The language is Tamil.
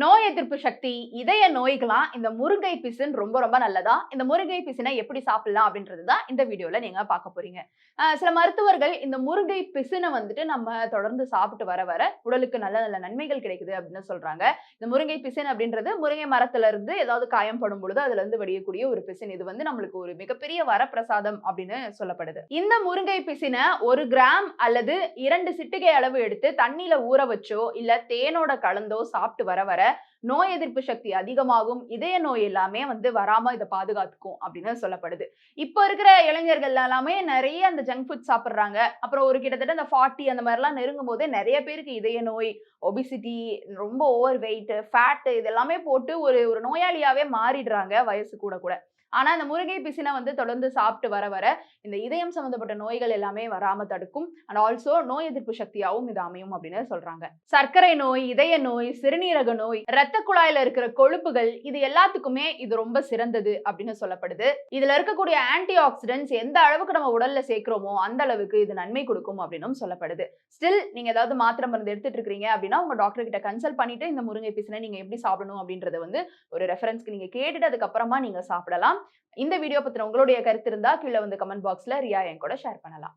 நோய் எதிர்ப்பு சக்தி இதய நோய்களாம் இந்த முருங்கை பிசின் ரொம்ப ரொம்ப நல்லதா? இந்த முருங்கை பிசினை எப்படி சாப்பிடலாம் அப்படின்றது தான் இந்த வீடியோவில் நீங்கள் பார்க்க போறீங்க. சில மருத்துவர்கள் இந்த முருங்கை பிசினை வந்துட்டு நம்ம தொடர்ந்து சாப்பிட்டு வர வர உடலுக்கு நல்ல நல்ல நன்மைகள் கிடைக்குது அப்படின்னு சொல்றாங்க. இந்த முருங்கை பிசின் அப்படின்றது முருங்கை மரத்துல இருந்து ஏதாவது காயம் படும் பொழுது அதுல இருந்து வெடியக்கூடிய ஒரு பிசின். இது வந்து நம்மளுக்கு ஒரு மிகப்பெரிய வரப்பிரசாதம் அப்படின்னு சொல்லப்படுது. இந்த முருங்கை பிசினை ஒரு கிராம் அல்லது இரண்டு சிட்டிகை அளவு எடுத்து தண்ணியில ஊற வச்சோ இல்ல தேனோட கலந்தோ சாப்பிட்டு வர வர நோய் எதிர்ப்பு சக்தி அதிகமாகும் இதய நோய் எல்லாமே வந்து வராம இதை பாதுகாத்துக்கும் அப்படின்னு சொல்லப்படுது. இப்போ இருக்கிற இளைஞர்கள் எல்லாமே நிறைய அந்த ஜங்க் ஃபுட் சாப்பிட்றாங்க. அப்புறம் ஒரு கிட்டத்தட்ட இந்த ஃபார்ட்டி அந்த மாதிரிலாம் நெருங்கும் போது நிறைய பேருக்கு இதய நோய் ஒபிசிட்டி ரொம்ப ஓவர் வெயிட் ஃபேட் இதெல்லாமே போட்டு ஒரு ஒரு நோயாளியாவே மாறிடுறாங்க வயசு கூட கூட. ஆனா இந்த முருங்கை பிசினை வந்து தொடர்ந்து சாப்பிட்டு வர வர இந்த இதயம் சம்பந்தப்பட்ட நோய்கள் எல்லாமே வராம தடுக்கும். அண்ட் ஆல்சோ நோய் எதிர்ப்பு சக்தியாகவும் இது அமையும் அப்படின்னு சொல்றாங்க. சர்க்கரை நோய் இதய நோய் சிறுநீரக நோய் இரத்த குழாயில இருக்கிற கொழுப்புகள் இது எல்லாத்துக்குமே இது ரொம்ப சிறந்தது அப்படின்னு சொல்லப்படுது. இதுல இருக்கக்கூடிய ஆன்டி ஆக்சிடென்ட்ஸ் எந்த அளவுக்கு நம்ம உடல்ல சேர்க்கிறோமோ அந்த அளவுக்கு இது நன்மை கொடுக்கும் அப்படின்னும் சொல்லப்படுது. ஸ்டில் நீங்க ஏதாவது மாத்திரை மருந்து எடுத்துட்டு இருக்கீங்க அப்படின்னா உங்க டாக்டர் கிட்ட கன்சல்ட் பண்ணிட்டு இந்த முருங்கை பிசினை நீங்க எப்படி சாப்பிடணும் அப்படின்றத வந்து ஒரு ரெஃபரன்ஸ்க்கு நீங்க கேட்டுட்டு அதுக்கப்புறமா நீங்க சாப்பிடலாம். இந்த வீடியோ பத்தின உங்களுடைய கருத்து இருந்தா கீழே வந்து கமெண்ட் பாக்ஸ்ல ரியா என் கூட ஷேர் பண்ணலாம்.